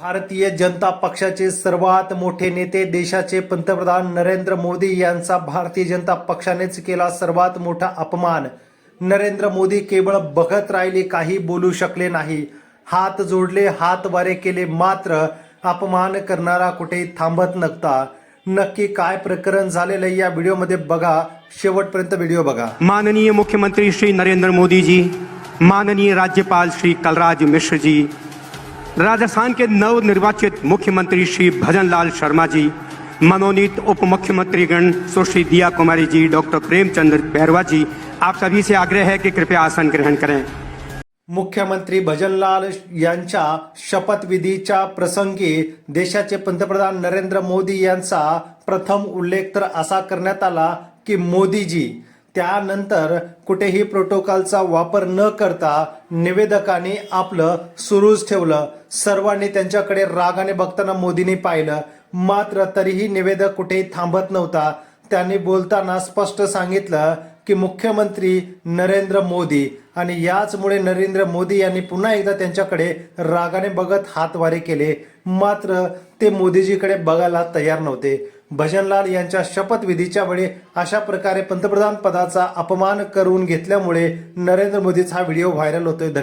भारतीय जनता पक्षाचे सर्वात मोठे नेते देशाचे पंतप्रधान नरेंद्र मोदी यांचा भारतीय जनता पक्षानेच केला सर्वात मोठा अपमान. नरेंद्र मोदी केवळ बघत राहिले काही बोलू शकले नाही. हात जोडले हात वारे केले मात्र अपमान करणारा कुठेही थांबत नव्हता. नक्की काय प्रकरण झालेलं आहे या व्हिडिओमध्ये बघा. शेवटपर्यंत व्हिडिओ बघा. माननीय मुख्यमंत्री श्री नरेंद्र मोदीजी माननीय राज्यपाल श्री कलराज मिश्रजी राजस्थान के नव निर्वाचित मुख्यमंत्री श्री भजनलाल शर्मा जी मनोनीत उप मुख्यमंत्रीगण सुश्री दिया कुमारी जी डॉक्टर प्रेमचंद्र बैरवा जी आप सभी से आग्रह है कि कृपया आसन ग्रहण करें। मुख्यमंत्री भजनलाल यांच्या शपथविधीच्या प्रसंगी देशाचे पंतप्रधान नरेंद्र मोदी यांचा प्रथम उल्लेख तर असा करण्यात आला की मोदीजी त्यानंतर कुठेही प्रोटोकॉलचा वापर न करता निवेदकांनी आपलं सुरूच ठेवलं. सर्वांनी त्यांच्याकडे रागाने बघताना मोदींनी पाहिलं. मात्र तरीही निवेदक कुठेही थांबत नव्हता. त्यांनी बोलताना स्पष्ट सांगितलं की मुख्यमंत्री नरेंद्र मोदी आणि याचमुळे नरेंद्र मोदी यांनी पुन्हा एकदा त्यांच्याकडे रागाने बघत हातवारे केले. मात्र ते मोदीजीकडे बघायला तयार नव्हते. भजनलाल यांच्या शपथविधीच्या वेळी अशा प्रकारे पंतप्रधान पदाचा अपमान करून घेतल्यामुळे नरेंद्र मोदीचा हा व्हिडिओ व्हायरल होतोय. धन्यवाद.